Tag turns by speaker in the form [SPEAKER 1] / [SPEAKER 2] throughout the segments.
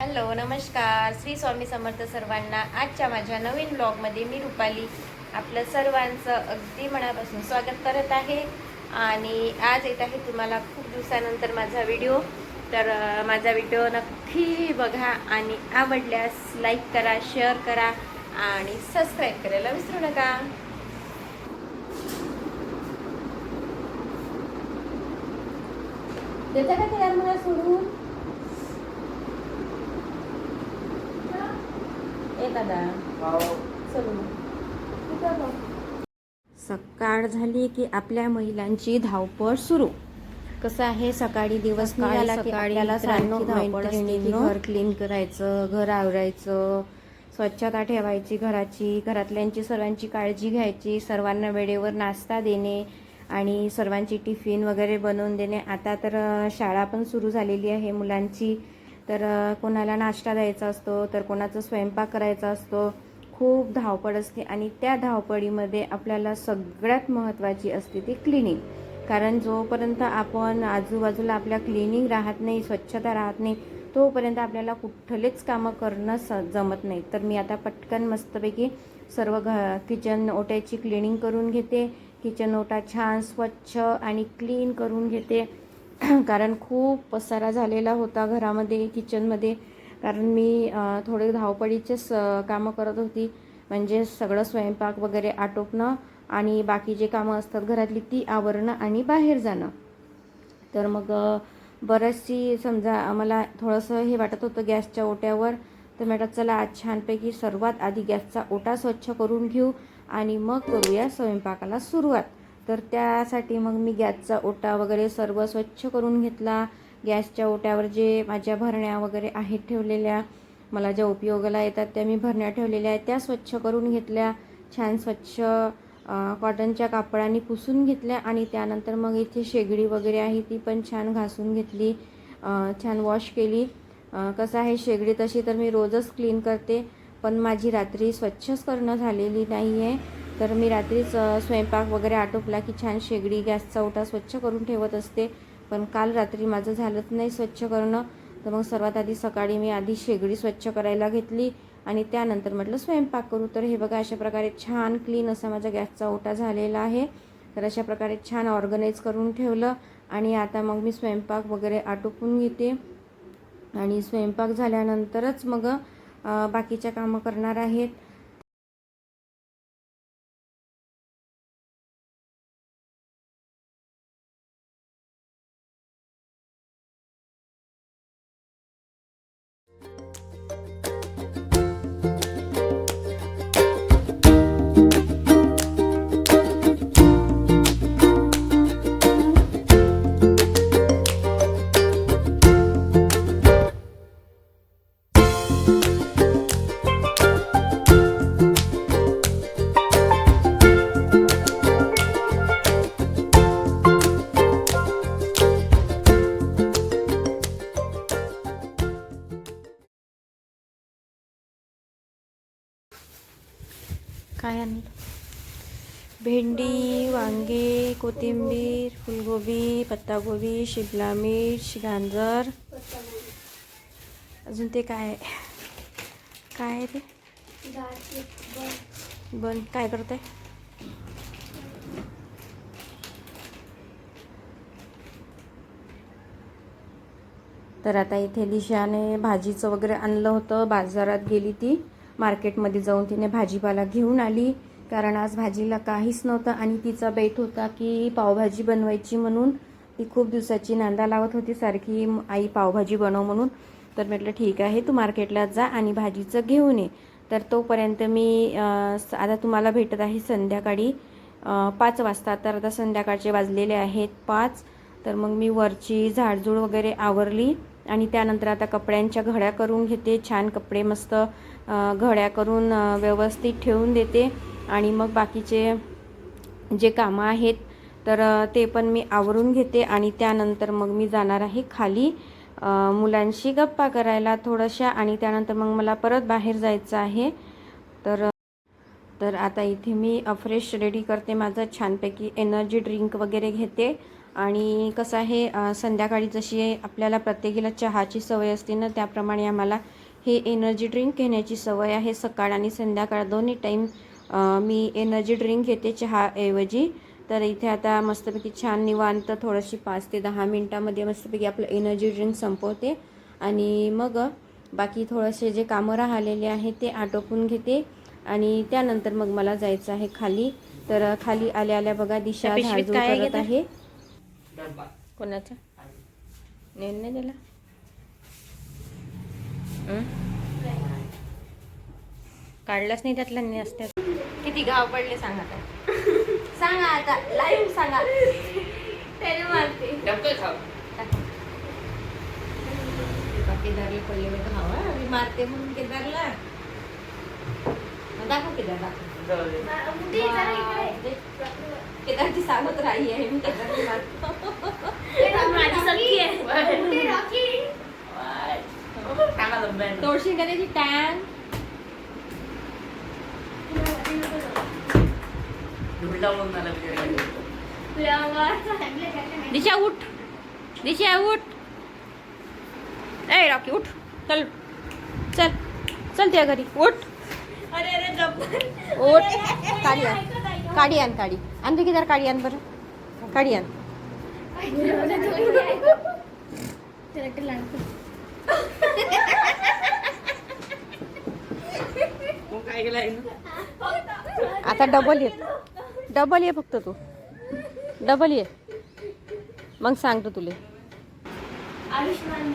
[SPEAKER 1] Hello नमस्कार. श्री स्वामी समर्थ सर्वांना आजच्या माझ्या नवीन ब्लॉगमध्ये मी रुपाली आपलं सर्वांचं अगदी मनापासून स्वागत करत आहे. आणि आज येत आहे तुम्हाला खूप दिवसानंतर माझा व्हिडिओ. तर माझा व्हिडिओ नक्की बघा आणि आवडल्यास लाईक करा शेअर करा आणि सबस्क्राईब करायला विसरू नका. देता का तयार मला सोडून एखादा. सकाळ झाली की आपल्या महिलांची धावपळ सुरू. कसं आहे सकाळी दिवस निघाला की आपल्याला. घर क्लीन करायचं घर आवरायचं स्वच्छता ठेवायची घराची घरातल्यांची सर्वांची काळजी घ्यायची सर्वांना वेळेवर नाश्ता देणे आणि सर्वांची टिफिन वगैरे बनवून देणे. आता तर शाळा पण सुरू झालेली आहे मुलांची. तर कोणाला नाश्ता द्यायचा असतो तर कोणाचा स्वयंपाक करायचा असतो खूप धावपळ असते आणि त्या धावपळीमध्ये आपल्याला सगळ्यात महत्त्वाची असते ती क्लिनिंग कारण जोपर्यंत आपण आजूबाजूला आपल्या क्लिनिंग राहत नाही स्वच्छता राहत नाही तोपर्यंत आपल्याला कुठलेच कामं करणं स जमत नाही. तर मी आता पटकन मस्तपैकी सर्व घ किचन ओट्याची क्लिनिंग करून घेते. किचन ओटा छान स्वच्छ आणि क्लीन करून घेते. कारण खूप पसारा झालेला होता घरामध्ये किचनमध्ये. कारण मी थोडे धावपळीचेच कामं करत होती. म्हणजे सगळं स्वयंपाक वगैरे आटोपणं आणि बाकी जे कामं असतात घरातली ती आवरणं आणि बाहेर जाणं. तर मग बऱ्याचशी समजा मला थोडंसं हे वाटत होतं गॅसच्या ओट्यावर. तर म्हटलं चला आज छानपैकी सर्वात आधी गॅसचा ओटा स्वच्छ करून घेऊ आणि मग करूया स्वयंपाकाला सुरुवात. तर त्यासाठी मग मी गॅसचा ओटा वगैरे सर्व स्वच्छ करून घेतला. गॅसच्या ओट्यावर जे माझ्या भरण्या वगैरे आहेत ठेवलेल्या मला ज्या उपयोगाला येतात त्या मी भरण्या ठेवलेल्या आहेत त्या स्वच्छ करून घेतल्या. छान स्वच्छ कॉटनच्या कापडाने पुसून घेतल्या आणि त्यानंतर मग इथे शेगडी वगैरे आहे ती पण छान घासून घेतली. छान वॉश केली. कसं आहे शेगडी तशी तर मी रोजच क्लीन करते पण माझी रात्री स्वच्छच करणं झालेली नाही आहे तर मी रात्रीच स्वयंपाक वगैरे आटोपला की छान शेगडी गॅसचा ओटा स्वच्छ करून ठेवत असते. पण काल रात्री माझं झालंच नाही स्वच्छ करणं. तर मग सर्वात आधी सकाळी मी आधी शेगडी स्वच्छ करायला घेतली आणि त्यानंतर म्हटलं स्वयंपाक करू. तर हे बघा अशा प्रकारे छान क्लीन असा माझा गॅसचा ओटा झालेला आहे. तर अशा प्रकारे छान ऑर्गनाईज करून ठेवलं आणि आता मग मी स्वयंपाक वगैरे आटोपून घेते. आणि स्वयंपाक झाल्यानंतरच मग बाकीच्या कामं करणार आहेत. भेंडी वांगे कोथिंबीर फुलगोबी पत्तागोबी शिमला मिर्च गाजर. अजून ते काय काय आहे ते? बन. काय करत आहे तर आता इथे दिशाने भाजीचं वगैरे आणलं होतं. बाजारात गेली ती. मार्केटमध्ये जाऊन तिने भाजीपाला घेऊन आली. कारण आज भाजीला काहीच नव्हतं आणि तिचा बेत होता की पावभाजी बनवायची म्हणून ती खूप दिवसाची नांदा लावत होती सारखी आई पावभाजी बनव म्हणून. तर म्हटलं ठीक आहे तू मार्केटला जा आणि भाजीचं घेऊन ये. तर तोपर्यंत मी आता तुम्हाला भेटत आहे संध्याकाळी पाच वाजता. तर आता संध्याकाळचे वाजलेले आहेत पाच. तर मग मी वरची झाडझूड वगैरे आवरली आणि त्यानंतर आता कपड्यांच्या घड्या करून घेते. छान कपडे मस्त घड्या करून व्यवस्थित ठेवून देते. आणि मग बाकीचे जे कामं आहेत तर ते पण मी आवरून घेते आणि त्यानंतर मग मी जाणार आहे खाली. मुलांशी गप्पा करायला थोडंशा आणि त्यानंतर मग मला परत बाहेर जायचं आहे. तर तर आता इथे मी फ्रेश रेडी करते माझं छानपैकी एनर्जी ड्रिंक वगैरे घेते. आणि कसं आहे संध्याकाळी जशी आपल्याला प्रत्येकीला चहाची सवय असते ना त्याप्रमाणे आम्हाला हे एनर्जी ड्रिंक घेण्याची सवय आहे. सकाळ आणि संध्याकाळ दोन्ही टाईम मी एनर्जी ड्रिंक घेते चहाऐवजी. तर इथे आता मस्तपैकी छान निवांत थोडीशी पाच ते दहा मिनटामध्ये मस्तपैकी आपलं एनर्जी ड्रिंक संपवते. आणि मग बाकी थोडेसे जे कामं राहिलेले आहे ते आटोपून घेते. आणि त्यानंतर मग मला जायचं आहे खाली. तर खाली आल्या आल्या बघा दिशा
[SPEAKER 2] आहे
[SPEAKER 1] करत आहे.
[SPEAKER 2] कोणाचा? नाही दिला? काढलाच नाही त्यातला नसत्यात. किती गाव पडले सांगा आता सांगा आता लाईव्ह सांगा केदारला पडले मी हवा मी मारते म्हणून केदारला मग दाखव केदार दाखव केदारची सांगत राही आहे मी केदारला मारतो दिशा उठ. दिशा उठ. ए रॉकी उठ. चल. चल. चल त्या घरी. उठ.
[SPEAKER 3] अरे अरे
[SPEAKER 2] उठ. काढी आण. काढी आण काढी. आण दे किदार काढी आण बरं? काढी आण. आता डबल ये डबल ये फक्त तू. डबल ये. मग सांगतो तुले.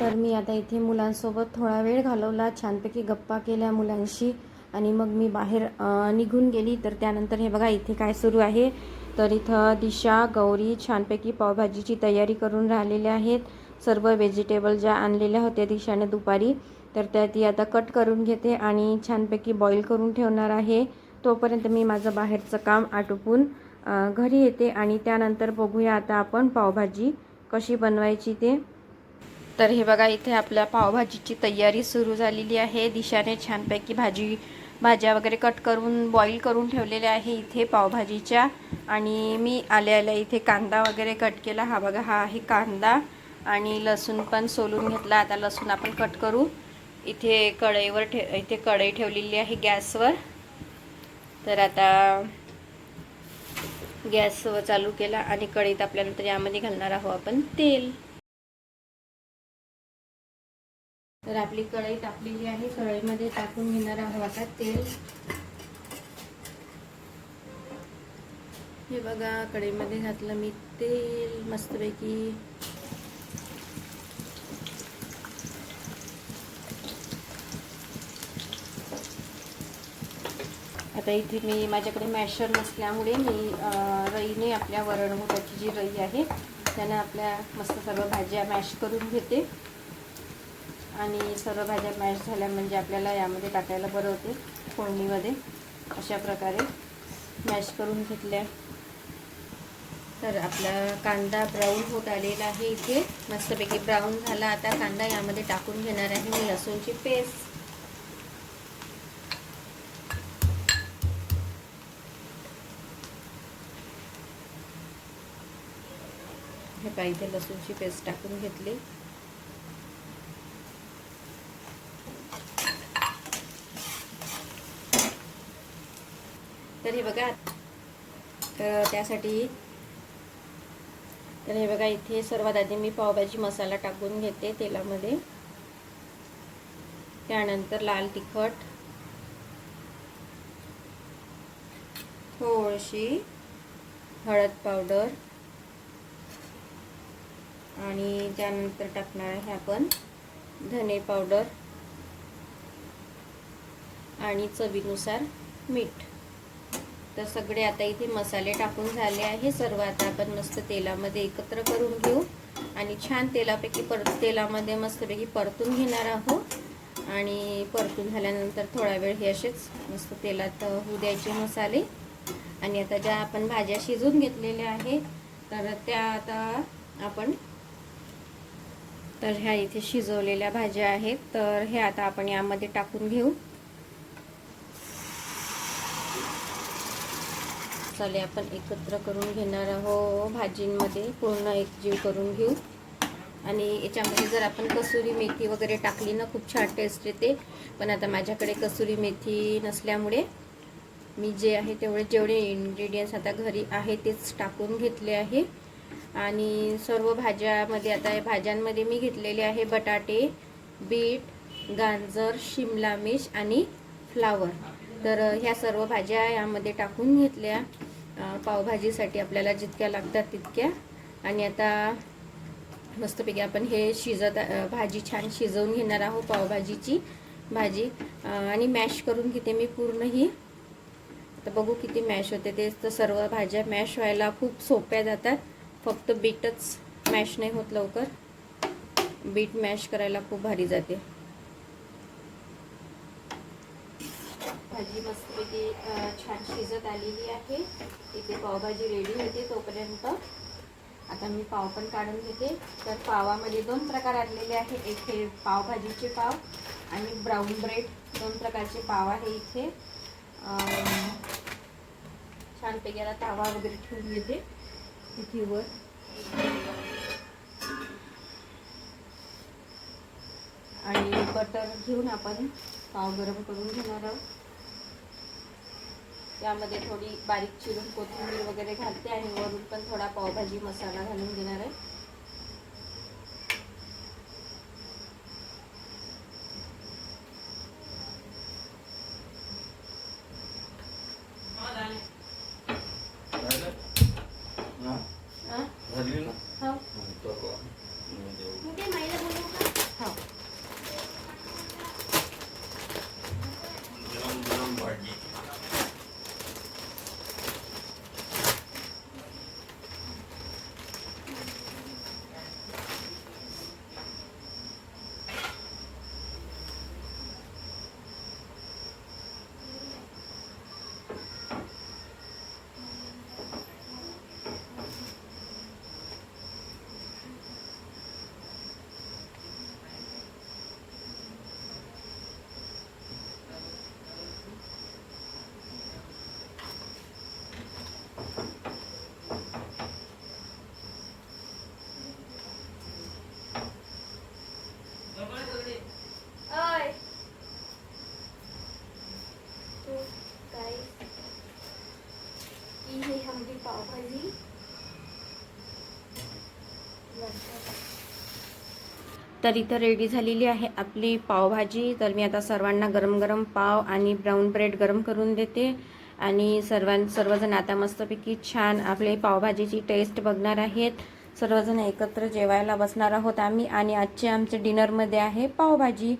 [SPEAKER 1] तर मी आता इथे मुलांसोबत थोडा वेळ घालवला छानपैकी गप्पा केल्या मुलांशी आणि मग मी बाहेर निघून गेली. तर त्यानंतर हे बघा इथे काय सुरू आहे. तर इथं दिशा गौरी छानपैकी पावभाजीची तयारी करून राहिलेल्या आहेत. सर्व व्हेजिटेबल ज्या आणलेल्या होत्या दिशाने दुपारी तर त्या ती आता कट करून घेते आणि छानपैकी बॉईल करून ठेवणार आहे. तोपर्यंत मी माझं बाहेरचं काम आटोपून घरी येते आणि त्यानंतर बघूया आता आपण पावभाजी कशी बनवायची ते. तर हे बघा इथे आपल्या पावभाजीची तयारी सुरू झालेली आहे. दिशाने छानपैकी भाजी भाज्या वगैरे कट करून बॉईल करून ठेवलेल्या आहे इथे पावभाजीच्या. आणि मी आल्या आल्या इथे कांदा वगैरे कट केला. हा बघा हा आहे कांदा आणि लसूण पण सोलून घेतला. आता लसूण आपण कट करू. इथे कढईवर ठे इथे कढई ठेवलेली आहे गॅसवर. तर आता गॅस चालू केला आणि कढईत आपल्यानंतर यामध्ये घालणार आहोत आपण तेल. तर आपली कढई तापलेली आहे. कढईमध्ये टाकून घेणार आहोत आता तेल. हे बघा कढईमध्ये घातलं मी तेल मस्तपैकी. आता इथे मी माझ्याकडे मॅशर नसल्यामुळे मी रईने आपल्या वरणमुटाची जी रई आहे त्यानं आपल्या मस्त सर्व भाज्या मॅश करून घेते. आणि सर्व भाज्या मॅश झाल्या म्हणजे आपल्याला यामध्ये टाकायला बरं होते फोडणीमध्ये. अशा प्रकारे मॅश करून घेतल्या. तर आपला कांदा ब्राऊन होत आलेला आहे इथे. मस्तपैकी ब्राऊन झाला. आता कांदा यामध्ये टाकून घेणार आहे मी लसूणची पेस्ट. हे पाहिजे इथे लसूणची पेस्ट टाकून घेतली. तर हे बघा तर त्यासाठी तर हे बघा इथे सर्वात आधी मी पावभाजी मसाला टाकून घेते तेलामध्ये. त्यानंतर लाल तिखट थोडीशी हळद पावडर आणि त्यानंतर टाकणार आहे आपण धने पावडर आणि चवीनुसार मीठ. तर सगळे आता इथे मसाले टाकून झाले आहे. सर्व आता आपण मस्त तेलामध्ये एकत्र करून घेऊ. आणि छान तेलापैकी पर तेलामध्ये मस्तपैकी परतून घेणार आहोत. आणि परतून झाल्यानंतर थोडा वेळ हे असेच मस्त तेलात होऊ द्यायचे मसाले. आणि आता ज्या आपण भाज्या शिजून घेतलेल्या आहेत तर त्या आता आपण तर ह्या इथे शिजवलेल्या भाज्या आहेत. तर हे आता आपण यामध्ये टाकून घेऊ. मसाले आपण एकत्र करून घेणार आहोत भाजींमध्ये. पूर्ण एकजीव करून घेऊ. आणि याच्यामध्ये जर आपण कसुरी मेथी वगैरे टाकली ना खूप छान टेस्ट येते. पण आता माझ्याकडे कसुरी मेथी नसल्यामुळे मी जे आहे तेवढे जेवढे इन्ग्रेडियंट्स आता घरी आहे तेच टाकून घेतले आहे. आणि सर्व भाज्यामध्ये आता या भाज्यांमध्ये मी घेतलेले आहे बटाटे बीट गाजर शिमला मिर्च आणि फ्लावर. तर ह्या सर्व भाज्या यामध्ये टाकून घेतल्या. पावभाजीसाठी आपल्याला जितक्या लागतात तितक्या. आणि आता मस्तपैकी आपण हे शिजत भाजी छान शिजवून घेणार आहोत पावभाजीची भाजी. आणि मॅश करून घेते मी पूर्ण ही आता बघू किती मॅश होते ते. तर सर्व भाज्या मॅश व्हायला खूप सोप्या जातात. फक्त बीटच मॅश नाही होत लवकर. बीट मॅश करायला खूप भारी जाते. भाजी मस्तपैकी छान शिजत आलेली आहे. इथे पावभाजी रेडी होते तोपर्यंत. आता मी पाव पण काढून घेते. तर पावामध्ये दोन प्रकार आणलेले आहे एक हे पावभाजीचे पाव आणि ब्राऊन ब्रेड दोन प्रकारचे पाव आहे इथे. छानपैकी आता तावा वगैरे ठेवून घेते. तिथीवर आणि बटर घेऊन आपण पाव गरम करून घेणार आहोत. त्यामध्ये थोडी बारीक चिरून कोथिंबीर वगैरे घालते आणि वरून पण थोडा पावभाजी मसाला घालून घेणार आहे
[SPEAKER 4] हा,
[SPEAKER 1] हा?
[SPEAKER 4] झाली ना
[SPEAKER 1] हो
[SPEAKER 4] तो का? मी देऊ.
[SPEAKER 3] मग ते माईला बोलवू का?
[SPEAKER 1] हो
[SPEAKER 4] गरम गरम भाजी
[SPEAKER 3] ओय. तो काय ही है हमारी पावभाजी
[SPEAKER 1] तर इथं रेडी झालेली आहे आपली पावभाजी. तर मी आता सर्वांना गरम गरम पाव आणि ब्राऊन ब्रेड गरम करून देते. आणि सर्वां सर्वजण आता मस्तपैकी छान आपले पावभाजीची टेस्ट बघणार आहेत. सर्वजण एकत्र जेवायला बसणार आहोत आम्ही आणि आजचे आमचे डिनरमध्ये आहे पावभाजी.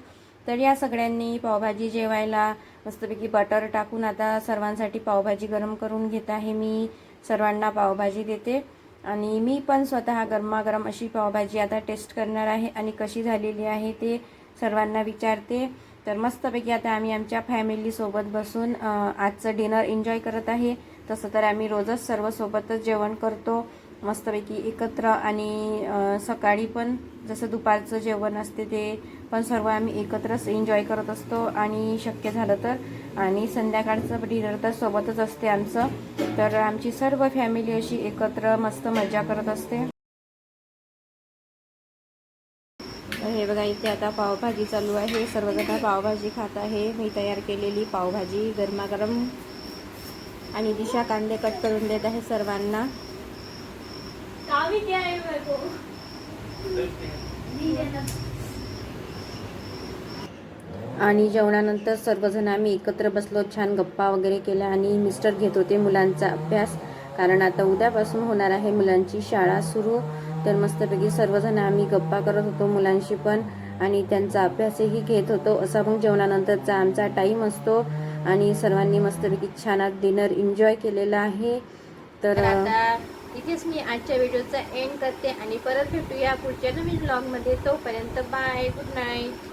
[SPEAKER 1] तर या सगळ्यांनी पावभाजी जेवायला मस्तपैकी बटर टाकून आता सर्वांसाठी पावभाजी गरम करून घेत आहे मी. सर्वांना पावभाजी देते. आणि मी पण स्वतः गरमागरम अशी पावभाजी आता टेस्ट करणार आहे आणि कशी झालेली आहे ते सर्वांना विचारते. तर मस्तपैकी आता आम्ही आमच्या फॅमिलीसोबत बसून आजचं डिनर एन्जॉय करत आहे. तसं तर आम्ही रोजच सर्व सोबतच जेवण करतो. मस्तपैकी एकत्र आणि सकाळी पण जसं दुपारचं जेवण असते ते पण सर्व आम्ही एकत्रच एन्जॉय करत असतो आणि शक्य झालं तर. आणि संध्याकाळचं डिनर तर सोबतच असते आमचं. तर आमची सर्व फॅमिली अशी एकत्र मस्त मजा करत असते. हे बघा इथे आता पावभाजी चालू आहे. सर्वजण पावभाजी खात आहे. मी तयार केलेली पावभाजी गरमागरम आणि दिशा कांदे कट करून देत आहे सर्वांना.
[SPEAKER 3] काम ही क्या है मेरे को
[SPEAKER 1] आणि जेवणानंतर सर्वजण आम्ही एकत्र बसलो छान गप्पा वगैरे केल्या आणि मिस्टर घेत होते मुलांचा अभ्यास. कारण आता उद्यापासून होणार आहे मुलांची शाळा सुरू. तर मस्तपैकी सर्वजण आम्ही गप्पा करत होतो मुलांशी पण. आणि त्यांचा अभ्यासही घेत होतो. असा मग जेवणानंतरचा आमचा टाईम असतो. आणि सर्वांनी मस्तपैकी छान डिनर एन्जॉय केलेला आहे. तर
[SPEAKER 2] तर आता इथेच मी आजच्या व्हिडिओचा एंड करते आणि परत भेटूया पुढच्या नवीन ब्लॉगमध्ये तोपर्यंत बाय गुड नाईट